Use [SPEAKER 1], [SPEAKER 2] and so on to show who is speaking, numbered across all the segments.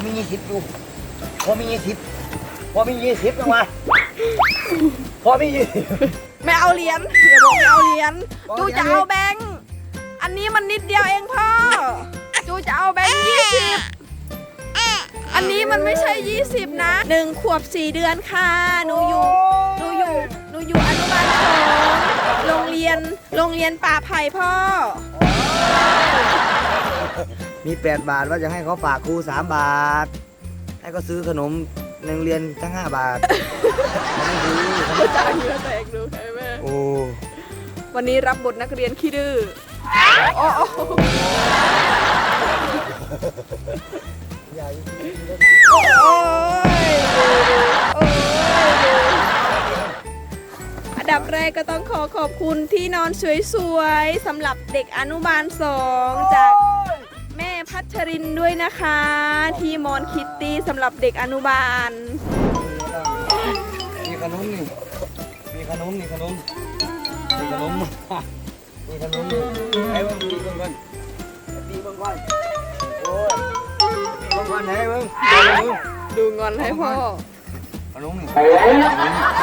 [SPEAKER 1] ผมมียี่สิบอยู่ผมมียี่สิบผมมียี่สิบนะวะผมมียี่สิบ
[SPEAKER 2] ไม่เอาเหรียญอย่าบอกไม่เอาเหรียญ
[SPEAKER 1] บอก
[SPEAKER 2] จู
[SPEAKER 1] เหรียญ
[SPEAKER 2] จะเอาแบงค์อันนี้มันนิดเดียวเองพ่อจูจะเอาแบงค์ยี่สิบอันนี้มันไม่ใช่ยี่สิบนะหนึ่งขวบสี่เดือนค่ะหนูอยู่หนูอยู่หนูอยู่อนุบาลสองโรงเรียนโรงเรียนป่าไผ่พ่อ
[SPEAKER 1] มีแปดบาทว่าจะให้เขาฝากครูสามบาท ให้เขาซื้อขนมในโรงเรียนทั้งห้าบาทไม่ดี
[SPEAKER 2] จ่ายเยอะแตกดูใช่ไหม
[SPEAKER 1] โอ้
[SPEAKER 2] วันนี้รับบทนักเรียนขี้ดื้อโอ้
[SPEAKER 1] ย
[SPEAKER 2] อันดับแรกก็ต้องขอขอบคุณที่นอนสวยๆสำหรับเด็กอนุบาลสองจาก ชรินด้วยนะคะ ที่มอนคิตตี้สำหรับเด็กอนุบาล
[SPEAKER 1] มีขนมนี่ มีขนมนี่ขนมมีขนมมีขนมนี่ไอ้เบิ้งปีเบิ้งก่อนปีเบิ้งก่อนโอ้ยปีเบิ้งก่อนไหนเบิ้งเอาเลยมึง
[SPEAKER 2] ดูงอนให้พ่อ
[SPEAKER 1] ขนมนี่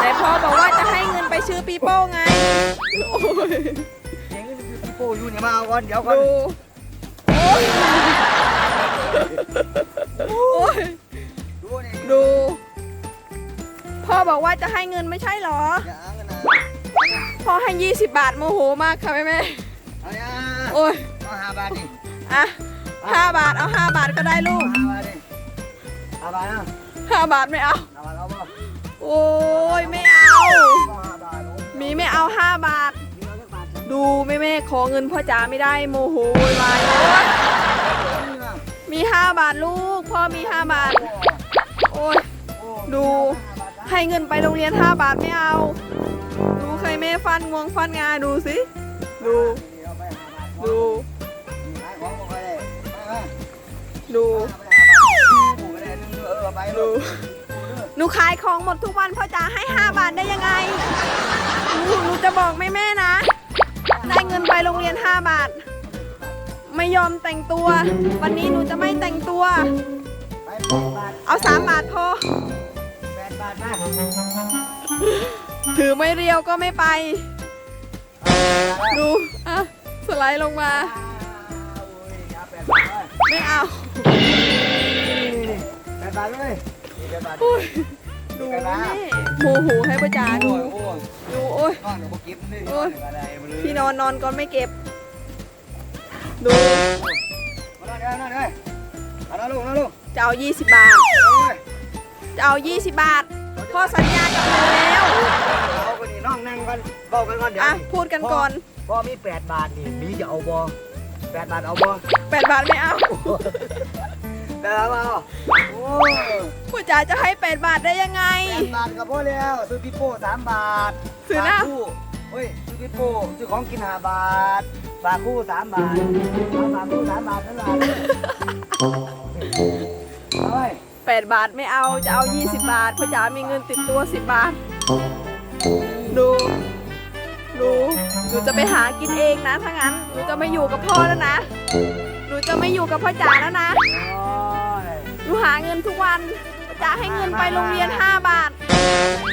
[SPEAKER 2] แต่พ่อบอกว่าจะให้เงินไปซื้อปีโป้ไงโอ้ย
[SPEAKER 1] เจ๊งนี่คือพี่โป้อยู่เนี่ยมาเอาก่อนเดี๋ยวก่อน
[SPEAKER 2] ดู โอ้ยโอ้ย
[SPEAKER 1] ดูนี่
[SPEAKER 2] ดู พ่อบอกว่าจะให้เงินไม่ใช่เหรอ
[SPEAKER 1] อย่าอ้างกันนะ
[SPEAKER 2] พ่อให้ 20 บาทโมโหมากค่ะแม่แม่
[SPEAKER 1] เอาเนี่ย
[SPEAKER 2] โอ้ย
[SPEAKER 1] เอาห้าบาทดิ
[SPEAKER 2] อะห้าบาทเอาห้าบาทก็ได้ลูก
[SPEAKER 1] ห้าบาทดิห้าบาทนะ
[SPEAKER 2] ห้าบาทไม่เอา
[SPEAKER 1] ห้าบาทเอาบ่
[SPEAKER 2] โอ้ยไม่เอา
[SPEAKER 1] เอาห้าบาทเอา
[SPEAKER 2] มีไม่เอาห้าบาท
[SPEAKER 1] มีเอาสักบาท
[SPEAKER 2] ดูแม่แม่ขอเงินพ่อจ๋าไม่ได้โมโหโวยวายโอ๊ย
[SPEAKER 1] นี่นะ
[SPEAKER 2] มีห้าบาทลูก พ่อมีห้าบาท โอ้ยดู ให้เงินไปโรงเรียนห้าบาทไม่เอา ดูเคยแม่ฟันงวงฟันงาดูสิ ดู ดู
[SPEAKER 1] ดู
[SPEAKER 2] ดู
[SPEAKER 1] หนู
[SPEAKER 2] ขายของหมดทุกวันพ่อจ๋าให้ห้าบาทได้ยังไง หนูหนูจะบอกแม่แม่นะ ได้เงินไปโรงเรียนห้าบาท ไม่ยอมแต่งตัว วันนี้หนูจะไม่แต่งตัว
[SPEAKER 1] ไปแปดบาท
[SPEAKER 2] เอาสามบาทพอ
[SPEAKER 1] แปดบาทมา
[SPEAKER 2] ถือไม่เรียวก็ไม่ไป ดูอะสไลด์ลงมา
[SPEAKER 1] แปดบาทเลย
[SPEAKER 2] ไม่เอา
[SPEAKER 1] แปดบาทเลยนี่แปดบาท
[SPEAKER 2] โอ้ยดูแม่โมโหให้พ่อจ๋าดู
[SPEAKER 1] โอ้ย
[SPEAKER 2] ดูโอ้ย
[SPEAKER 1] นอนกับพวกกิ๊บนี่
[SPEAKER 2] โอ้ย
[SPEAKER 1] อะไรมาเลย
[SPEAKER 2] พี่นอนนอนก่อนไม่เก็บ ดู
[SPEAKER 1] มานอนเดี๋ยวนอนเลยเอาละลูกนะลูก
[SPEAKER 2] จะเอา 20 บาท
[SPEAKER 1] เอาเลย
[SPEAKER 2] จะเอา 20 บาท พ่อสัญญากับหนูแล้ว
[SPEAKER 1] เอาคนนี้น้องนั่งกันเบากันก่อนเดี๋ยว
[SPEAKER 2] อะ พูดกันก่อน
[SPEAKER 1] พ่อมีแปดบาทนี่มีจะเอาบอแปดบาทเอาบอ
[SPEAKER 2] 8 บาทไม่เอา
[SPEAKER 1] แปดบาทเอาโอ้ย
[SPEAKER 2] พ่อจ๋าจะให้ 8 บาทได้ยังไง
[SPEAKER 1] แปดบาทกับพ่อแล้วซื้อปิโป้สามบาท
[SPEAKER 2] ซื้อหน้า
[SPEAKER 1] ฝากคู่เฮ้ยซื้อปิโป้ซื้อของกินห้าบาท ฝากคู่สามบาทเอาฝากคู่สามบาทนั่นแหละเอาไว้
[SPEAKER 2] 8บาทไม่เอาจะเอา 20 บาทพ่อจ๋ามีเงินติดตัว 10 บาท ดูดูหนูจะไปหากินเองนะถ้างั้นหนูจะไม่อยู่กับพ่อแล้วนะหนูจะไม่อยู่กับพ่อจ๋าแล้วนะ
[SPEAKER 1] โอ้ย
[SPEAKER 2] หนูหาเงินทุกวันพ่อจ๋าให้เงินไปโรงเรียน 5 บาท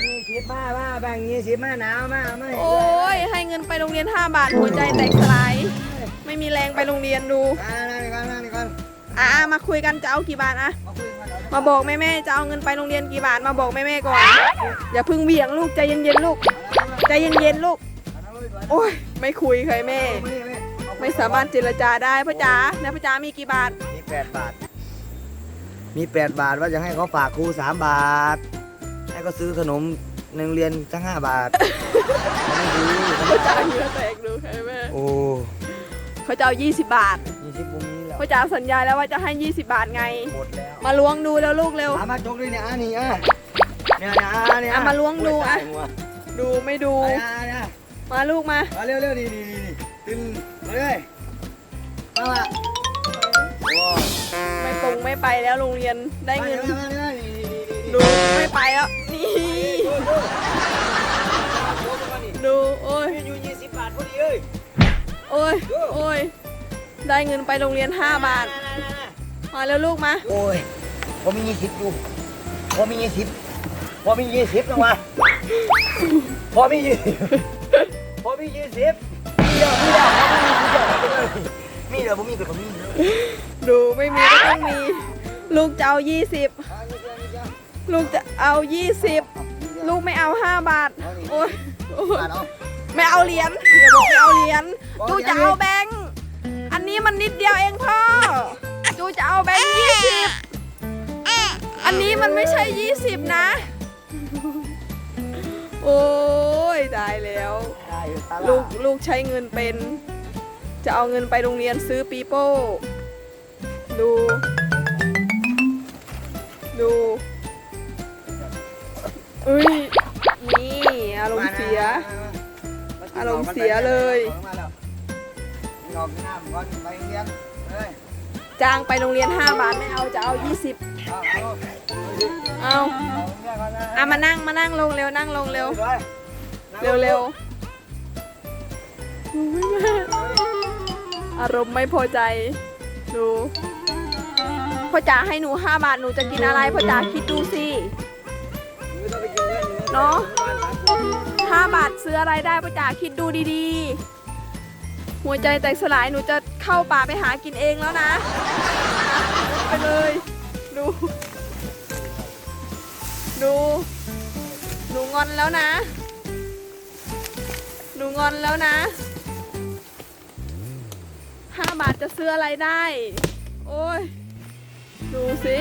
[SPEAKER 1] ยี่สิบมามาแบ่งยี่สิบมาหนาวมาไม่
[SPEAKER 2] โอ้ย ไปโรงเรียน 5 บาทหัวใจแตกสลาย ไม่มีแรงไปโรงเรียนดู
[SPEAKER 1] อ่านั่งนี่ก่อนนั่งนี่ก่อน
[SPEAKER 2] อะมาคุยกันจะเอากี่บาทอะ
[SPEAKER 1] มาคุยกันก่อน
[SPEAKER 2] มาบอกแม่แม่ๆจะเอาเงินไปโรงเรียนกี่บาทมาบอกแม่แม่ๆก่อน อย่าเพึ่งเหวี่ยงลูกใจเย็นๆลูกใจเย็นๆลูก โอ้ยไม่คุยเคยแม่ ไม่สามารถเจรจาได้พ่อจ๋าแล้วพ่อจ๋ามีกี่บาท
[SPEAKER 1] มีแปดบาท มีแปดบาทว่าจะให้เขาฝากครูสามบาท ให้เขาซื้อขนมในโรงเรียนทั้งห้าบาทไม่ ดี
[SPEAKER 2] พ่อจ๋าเยอะแตกดูเคยแม่
[SPEAKER 1] โอ้
[SPEAKER 2] เขาจะเอา20 บาท
[SPEAKER 1] ยี่สิบมุมนี้แล้ว
[SPEAKER 2] พ่อจ๋าสัญญาแล้วว่าจะให้ 20 บาทไง
[SPEAKER 1] หมดแล้ว
[SPEAKER 2] มาล้วงดูแล้วลูกเร็ว
[SPEAKER 1] เอามาจกด้วยเนี่ยอะนี่อะเนี่ยเนี่ยอะเนี่ย
[SPEAKER 2] อะมาล้วงดูอะ
[SPEAKER 1] หัว
[SPEAKER 2] ดูไม่ดู
[SPEAKER 1] อะเนี่ย
[SPEAKER 2] มาลูกมา
[SPEAKER 1] มาเร็วเร็วนี่นี่นี่นี่ตึงมาเลยมาละโอ้
[SPEAKER 2] ไม่ปงไม่ไปแล้วโรงเรียนได้เงิน
[SPEAKER 1] มามามานี่นี่นี่นี่
[SPEAKER 2] ดูไม่ไปแล้วนี่ ดู โอ้ย
[SPEAKER 1] มีอยู่ยี่สิบบาทพอดีเอ้ย
[SPEAKER 2] โอ้ยโอ้ยได้เงินไปโรงเรียน 5 บาทมาแล้วลูกมา
[SPEAKER 1] โอ้ยพอมียี่สิบอยู่พอมียี่สิบพอมียี่สิบลงมาพอมียี่สิบพอมียี่สิบมีเดียวมีเดียวมีเดียวมีเดียวผมมีแต่ผมมีเดียว
[SPEAKER 2] ดูไม่มีก็ต้องมี ลูกจะเอายี่สิบ
[SPEAKER 1] อ่ามีเดียวมีเดียว
[SPEAKER 2] ลูกจะเอายี่สิบลูกไม่เอาห้าบาท โอ้ย โอ้ย
[SPEAKER 1] อ่าเนาะ
[SPEAKER 2] ไม่เอาเหรียญอย่าบอกไม่เอาเหรียญจูจะเอาแบงค์อันนี้มันนิดเดียวเองพ่อจูจะเอาแบงค์ยี่สิบอันนี้มันไม่ใช่ยี่สิบนะ โอ้ยตายแล้ว
[SPEAKER 1] ได้อยู่ตา
[SPEAKER 2] ลู
[SPEAKER 1] ลาก
[SPEAKER 2] ลูกใช้เงินเป็น จะเอาเงินไปโรงเรียนซื้อปีโป้ ดู ดูอุ้ยนี่อารมณ์เสี ย อารมณ์เสีย
[SPEAKER 1] เลย
[SPEAKER 2] จ้างไปโรงเรียน 5 บาทไม่เอาจะเอา 20
[SPEAKER 1] เอาเอา
[SPEAKER 2] เอา
[SPEAKER 1] เอาเรียกก่อนนะ
[SPEAKER 2] มานั่งมานั่งลงเร็วนั่งลงเร็ว เร็วเร็วอารมณ์ไม่พอใจดูพ่อจ๋าให้หนู 5 บาทหนูจะกินอะไรพ่อจ๋าคิดดูสิเนาะ 5 บาทซื้ออะไรได้พ่อจ๋าคิดดูดีๆ หัวใจแตกสลายหนูจะเข้าป่าไปหากินเองแล้วนะไปเลย ดู ดูหนูงอนแล้วนะหนูงอนแล้วนะห้าบาทจะซื้ออะไรได้ โอ้ย ดูสิ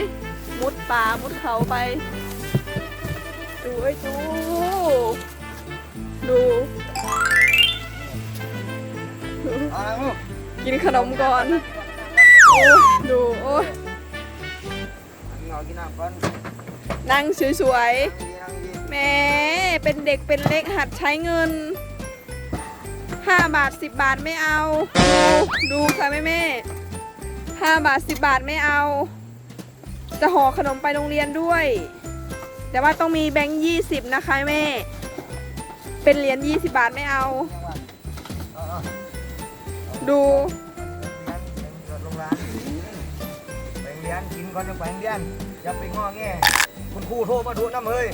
[SPEAKER 2] มุดป่ามุดเขาไป ดูไอ้ดู ดู
[SPEAKER 1] เอาละลูก
[SPEAKER 2] กินขนมก่อน โอ้ดู โอ้ย
[SPEAKER 1] เอากินน้ำก่อน
[SPEAKER 2] นั่งสวยๆแหม่เป็นเด็กเป็นเล็กหัดใช้เงิน 5 บาท 10 บาทไม่เอา ดูดูค่ะแม่แม่5บาท 10 บาทไม่เอา จะห่อขนมไปโรงเรียนด้วย แต่ว่าต้องมีแบงค์20 นะคะแม่ เป็นเหรียญ20 บาทไม่เอา
[SPEAKER 1] เอาเอา
[SPEAKER 2] ดู
[SPEAKER 1] งั้นเกิดโรงงานไปเรียนกินก่อนจะไปเรียนอย่าไปง้อแงคุณครูโทรมาดูน้ำเฮ้ย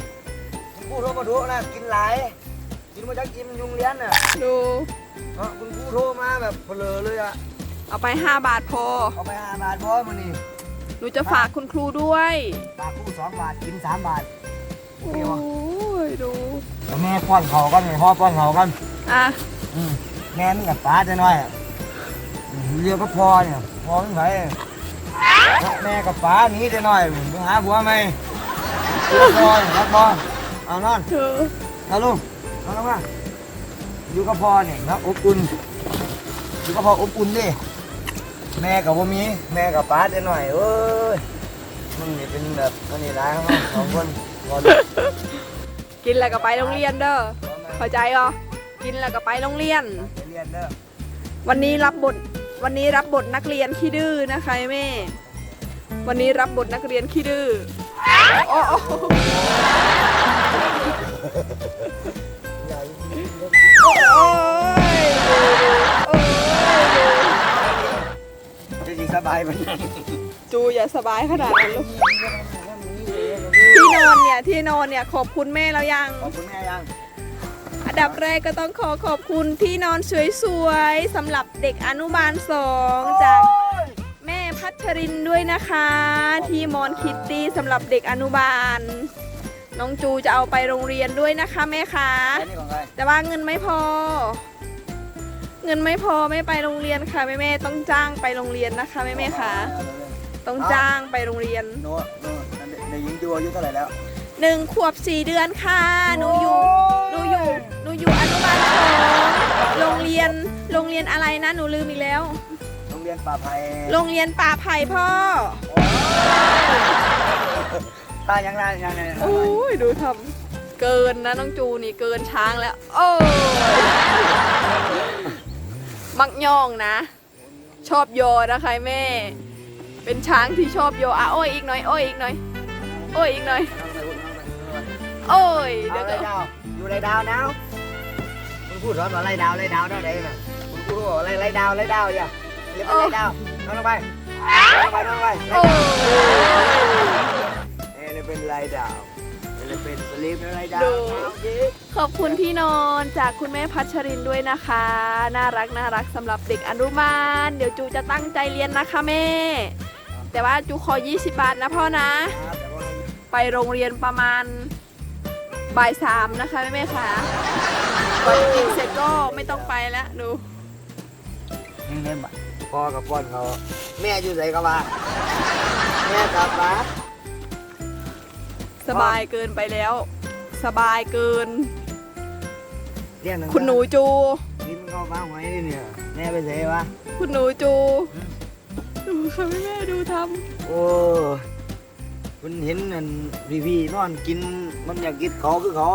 [SPEAKER 1] คุณครูโทรมาดูนะกินหลายกินมาจากกินยุงเลี้ยนน่ะ
[SPEAKER 2] ดู
[SPEAKER 1] เนาะคุณครูโทรมาแบบเผลอเลยอะ
[SPEAKER 2] เอาไป 5 บาทพอ
[SPEAKER 1] เอาไปห้าบาทพอมานี่
[SPEAKER 2] หนูจะฝากคุณครูด้วย
[SPEAKER 1] ปลาคู่สองบาทกินสามบาทโอ
[SPEAKER 2] โอ้
[SPEAKER 1] เควะ
[SPEAKER 2] ยดู
[SPEAKER 1] เดี๋ยวแม่ป้อนเขากันพ่อป้อนเขากัน
[SPEAKER 2] อะ
[SPEAKER 1] อืมแม่มึงกับป้าจะน้อยอะเรียกก็พอเนี่ยพอไม่ไหวแม่กับป้าหนีจะน้อยไปหาผัวไหมรักบอลรักบอลเอานอน
[SPEAKER 2] เธอ
[SPEAKER 1] เอาลุงเอาลงมาอยู่กับพ่อเนี่ยนะอบอุ่นอยู่กับพ่ออบอุ่นดิแม่กับพ่มีแม่กับป้าจะน้อยเอ้ยมึงนี่เป็นแบบคนนี้ร้ายของเราสองคนรอดู
[SPEAKER 2] กินแล้วก็ไปโรงเรียนเด้อเข้าใจเหรอกินแล้วก็ไปโรงเรียน
[SPEAKER 1] ไปเรียนเด้อ
[SPEAKER 2] วันนี้รับบทวันนี้รับบทนักเรียนขี้ดื้อนะคะแม่ วันนี้รับบทนักเรียนขี้ดื้อโอ้โอ้โอ้ยโอ้ย
[SPEAKER 1] จะดีสบายไปไหน
[SPEAKER 2] จูอย่าสบายขนาดนั้นลูก นอนเนี่ยที่นอนเนี่ยขอบคุณแม่แล้วยัง
[SPEAKER 1] ขอบคุณแม่ยัง
[SPEAKER 2] อันดับแรกก็ต้องขอขอบคุณที่นอนสวยๆสำหรับเด็กอนุบาลสองจากแม่พัชรินด้วยนะคะ ที่มอนคิตตี้สำหรับเด็กอนุบาล น้องจูจะเอาไปโรงเรียนด้วยนะคะแม่คะ
[SPEAKER 1] อันนี้ของใคร
[SPEAKER 2] แต่ว่าเงินไม่พอ เงินไม่พอไม่ไปโรงเรียนค่ะแม่แม่ๆต้องจ้างไปโรงเรียนนะคะแม่แม่ๆคะ ต้องจ้างไปโรงเรียน
[SPEAKER 1] โน้ตโน้ตเด็ก หญิงดูอายุเท่าไหร่แล้ว
[SPEAKER 2] หนึ่งขวบสี่เดือนค่ะ หนูอยู่ หนูอยู่ หนูอยู่อนุบาลสองโรงเรียน โรงเรียนอะไรนะ หนูลืมอีกแล้ว
[SPEAKER 1] โรงเรียนป่าไผ่
[SPEAKER 2] โรงเรียนป่าไผ่พ่อ
[SPEAKER 1] ตายังไงยังไง
[SPEAKER 2] โอ้ยดูทำเกินนะน้องจูนี่เกินช้างแล้ว โอ้ยมักย่องนะ ชอบโยนะคะแม่ เป็นช้างที่ชอบโยอะโอ้ยอีกหน่อยโอ้ยอีกหน่อยโโอ้ยอีกหน่อย โอ้ย
[SPEAKER 1] เดี๋ย
[SPEAKER 2] ว
[SPEAKER 1] ก็ อยู่ไรดาวนะคุณพูดร้อนว่าไรดาวไรดาวเนาะได้น่ะคุณพูดว่าไรไรดาวไรดาวอย่าเรียกว่าไรดาวน้องไปน้องไปน้องไปโอ้เอเลเป็นไรดาวเอเเป็นสลีปไร
[SPEAKER 2] ดาวขอบคุณที่นอนจากคุณแม่พัชรินด้วยนะคะ น่ารักน่ารักสำหรับเด็กอนุบาล เดี๋ยวจูจะตั้งใจเรียนนะคะแม่ แต่ว่าจูขอ 20 บาทนะพ่อนะ ไปโรงเรียนประมาณบ่ายสามนะคะแม่แม่ๆค่ะก่อนจะกินเสร็จก็ไม่ต้องไปแล้วดู
[SPEAKER 1] นี่เนี่ยพ่อกับป้อนเขาแม่อยู่ไหนก็มาแม่กลับมา
[SPEAKER 2] สบายเกินไปแล้ว สบายเกิน
[SPEAKER 1] เรียกหง
[SPEAKER 2] คุณหนูจู
[SPEAKER 1] กินข้าวฟ้าหอยนี่เนี่ยแม่ไปไหนวะ
[SPEAKER 2] คุณหนูจูดูค่ะแม่แม่ๆดูท
[SPEAKER 1] โอ้ คุณเห็นนั่นพี่พี่ๆนอนกินมันอยากกินเขาคือเขา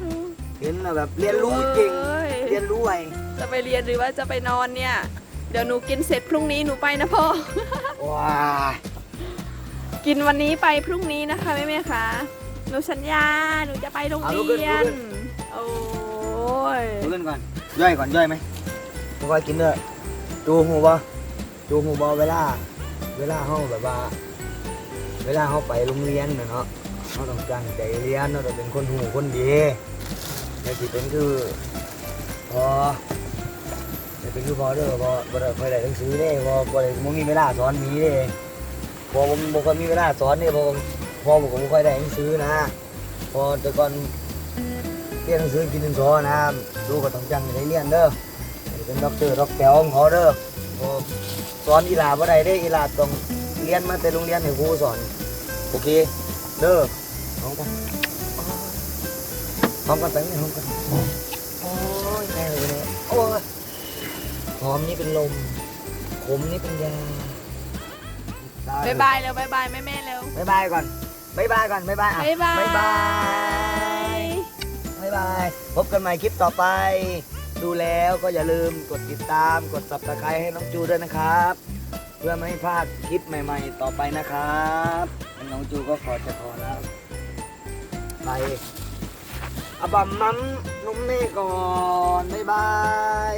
[SPEAKER 1] ำเห็นแล้วแบบเรียนรู้เก่ง
[SPEAKER 2] อ้ย
[SPEAKER 1] เรียนรู้ไว
[SPEAKER 2] จะไปเรียนหรือว่าจะไปนอนเนี่ย เดี๋ยวหนูกินเสร็จพรุ่งนี้หนูไปนะพ่อ
[SPEAKER 1] ว้า
[SPEAKER 2] กินวันนี้ไปพรุ่งนี้นะคะแม่แม่ๆค่ะหนูสัญญาหนูจะไปโรงเรียน โอ้ย
[SPEAKER 1] ดูกันก่อนย่อยก่อนย่อยไหมไม่ค่อยกินด้วยดูหูบ่ดูหูบ่เวลา เวลาเขาแบบว่า เวลาเขาไปโรงเรียนนะเนาะเขาต้องตั้งใจเรียนเราต้องเป็นคนหูคนดีอย่าสิเป็นคือพออย่เป็นคือพอเด้อพอบ่ได้ค่อยได้หนังสือเด้พอบ่ได้บ่มีเวลาสอนหมีเด้พอผมบ่ค่อยมีเวลาสอนเด้พอพอผมก็บ่ค่อยได้หนังสือนะพอแต่ก่อนเรียนหนังสือกินดินสอนะลูก็ต้องจังใจเรียนเด้อเป็นด็อกเตอร์ด็อกแป๋วของเขาเด้อพอสอนอีหลาบ่ได้เด้อีหลาต้องเรียนมาแต่โรงเรียนให้ครูสอน โอเค เด้อพร้อมกันพร้อมกันไปไหมพร้อมกัน โอ้ยแม่เลยเนี่ยโอ้ยหอมนี่เป็นลม ขมนี่เป็นยา
[SPEAKER 2] บายบายเร็วบายบายแม่แม่ๆเร็ว
[SPEAKER 1] บายบายก่อนบายบายก่อนบายบายอะ
[SPEAKER 2] บายบาย
[SPEAKER 1] บายบายบายบาย พบกันใหม่คลิปต่อไป ดูแล้วก็อย่าลืมกดติดตาม กด subscribe ให้น้องจูด้วยนะครับ เพื่อไม่ให้พลาดคลิปใหม่ ๆ ต่อไปนะครับ น้องจูก็ขอจะขอแล้ว ไปอาบัมมัมนุ่มเน่ก่อน บ๊ายบาย